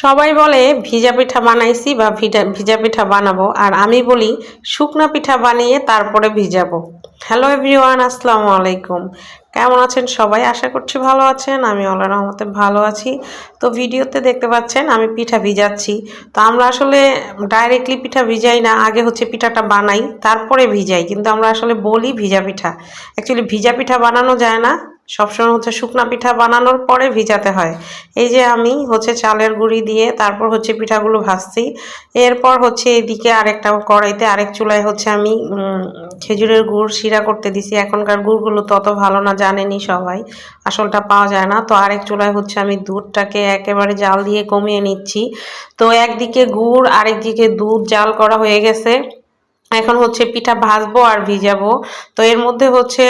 সবাই বলে ভিজা পিঠা বানাইছি বা ভিজা ভিজা পিঠা বানাবো। আর আমি বলি, শুকনা পিঠা বানিয়ে তারপরে ভিজাবো। হ্যালো এভরিওয়ান আসসালামু আলাইকুম। কেমন আছেন সবাই? আশা করছি ভালো আছেন। আমি আল্লাহ রহমতে ভালো আছি। তো ভিডিওতে দেখতে পাচ্ছেন, আমি পিঠা ভিজাচ্ছি। তো আমরা আসলে ডাইরেক্টলি পিঠা ভিজাই না। আগে হচ্ছে পিঠাটা বানাই, তারপরে ভিজাই। কিন্তু আমরা আসলে বলি ভিজা পিঠা। অ্যাকচুয়ালি ভিজা পিঠা বানানো যায় না। সবসময় হচ্ছে শুকনা পিঠা বানানোর পরে ভিজাতে হয়। এই যে আমি হচ্ছে চালের গুঁড়ি দিয়ে তারপর হচ্ছে পিঠাগুলো ভাজছি। এরপর হচ্ছে এদিকে আরেকটা কড়াইতে আরেক চুলায় হচ্ছে আমি খেজুরের গুড় শিরা করতে দিছি। এখনকার গুড়গুলো তত ভালো না জানেনি সবাই। আসলটা পাওয়া যায় না। তো আরেক চুলায় হচ্ছে আমি দুধটাকে একেবারে জাল দিয়ে কমিয়ে নিচ্ছি। তো একদিকে গুড়, আরেকদিকে দুধ জাল করা হয়ে গেছে। এখন হচ্ছে পিঠা ভাজবো আর ভিজাবো। তো এর মধ্যে হচ্ছে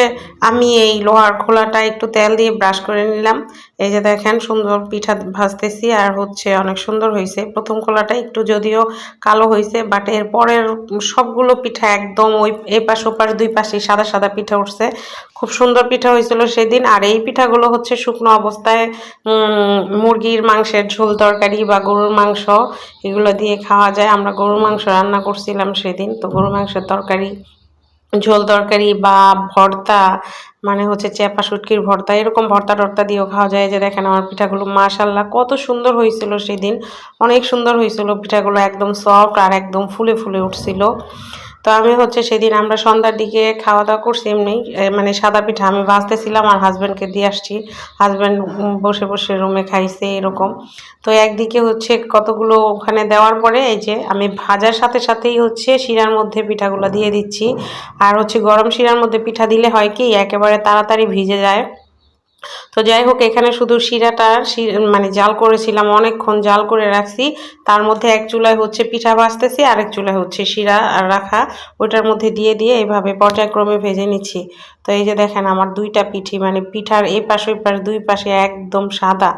আমি এই লোহার খোলাটা একটু তেল দিয়ে ব্রাশ করে নিলাম। এই যে দেখেন সুন্দর পিঠা ভাজতেছি আর হচ্ছে অনেক সুন্দর হয়েছে। প্রথম খোলাটা একটু যদিও কালো হয়েছে বাট এর পরের সবগুলো পিঠা একদম ওই এই পাশ ওপাশ, দুই পাশে সাদা সাদা পিঠা উঠছে। খুব সুন্দর পিঠা হয়েছিল সেদিন। আর এই পিঠাগুলো হচ্ছে শুকনো অবস্থায় মুরগির মাংসের ঝোল তরকারি বা গরুর মাংস এগুলো দিয়ে খাওয়া যায়। আমরা গরুর মাংস রান্না করছিলাম সেদিন, তো গরুর মাংসের তরকারি ঝোল তরকারি বা ভর্তা মানে হচ্ছে চেপা শুটকির ভর্তা, এরকম ভর্তা টর্তা দিয়েও খাওয়া যায় যে দেখেন আমার পিঠাগুলো মাশাল্লাহ কত সুন্দর হয়েছিল সেদিন। অনেক সুন্দর হয়েছিল, পিঠাগুলো একদম সফট আর একদম ফুলে ফুলে উঠছিল। তো আমি হচ্ছে সেদিন আমরা সন্ধ্যার দিকে খাওয়া দাওয়া করছি এমনি মানে সাদা পিঠা। আমি বাঁচতেছিলাম আর হাজব্যান্ডকে দিয়ে আসছি। হাজব্যান্ড বসে বসে রুমে খাইছে এরকম। তো একদিকে হচ্ছে কতগুলো ওখানে দেওয়ার পরে এই যে আমি ভাজার সাথে সাথেই হচ্ছে শিরার মধ্যে পিঠাগুলো দিয়ে দিচ্ছি। আর হচ্ছে গরম শিরার মধ্যে পিঠা দিলে হয় কি, একেবারে তাড়াতাড়ি ভিজে যায়। তো যাই হোক, এখানে শুধু শিরাটা মানে জাল করেছিলাম অনেকক্ষণ, জাল করে রাখছি। তার মধ্যে এক চুলায় হচ্ছে পিঠা ভাজতেছি, আরেক চুলায় হচ্ছে শিরা রাখা। ওইটার মধ্যে দিয়ে দিয়ে এভাবে পর্যায়ক্রমে ভেজে নিচ্ছি। তো এই যে দেখেন, আমার দুইটা পিঠি মানে পিঠার এই পাশে ওই পাশে দুই পাশে একদম সাদা।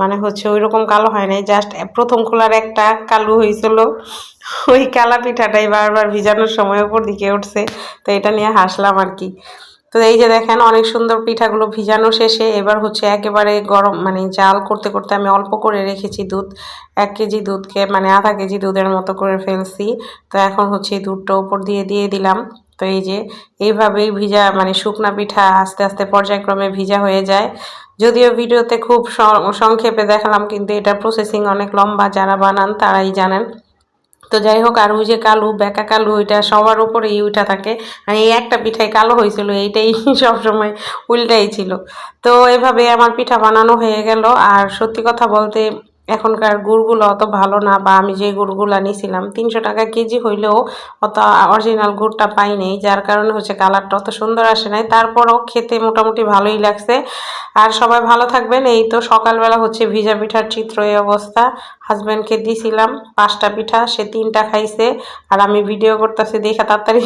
মানে হচ্ছে ওই রকম কালো হয় নাই, জাস্ট প্রথম খোলার একটা কালো হয়েছিল। ওই কালা পিঠাটাই বারবার ভিজানোর সময় ওপর দিকে উঠছে। তো এটা নিয়ে হাসলাম আর কি। তো এই যে দেখেন, অনেক সুন্দর পিঠাগুলো ভিজানো শেষে এবার হচ্ছে একেবারে গরম মানে জাল করতে করতে আমি অল্প করে রেখেছি দুধ, এক কেজি দুধকে মানে আধা কেজি দুধের মতো করে ফেলছি। তো এখন হচ্ছে দুধটা উপর দিয়ে দিয়ে দিলাম। তো এই যে এইভাবেই ভিজা মানে শুকনা পিঠা আস্তে আস্তে পর্যায়ক্রমে ভিজা হয়ে যায়। যদিও ভিডিওতে খুব সংক্ষেপে দেখালাম, কিন্তু এটা প্রসেসিং অনেক লম্বা, যারা বানান তারাই জানেন। তো যাই হোক, আর ওই যে কালু, বেকা কালু, ওইটা সবার উপরেই উঠা থাকে। আর এই একটা পিঠাই কালো হয়েছিল, এইটাই সবসময় উল্টাই ছিল। তো এভাবে আমার পিঠা বানানো হয়ে গেল। আর সত্যি কথা বলতে এখনকার গুড়গুলো অত ভালো না বা আমি যে গুড়গুলো নিয়েছিলাম তিনশো টাকা কেজি হইলেও অত অরিজিনাল গুড়টা পাই নেই যার কারণে হচ্ছে কালারটা অত সুন্দর আসে নাই। তারপরও খেতে মোটামুটি ভালোই লাগছে। আর সবাই ভালো থাকবেন। এই তো সকালবেলা হচ্ছে ভিজা পিঠার চিত্র এই অবস্থা। হাজব্যান্ডকে দিয়েছিলাম পাঁচটা পিঠা, সে তিনটা খাইছে। আর আমি ভিডিও করতেছি, দেখে তাড়াতাড়ি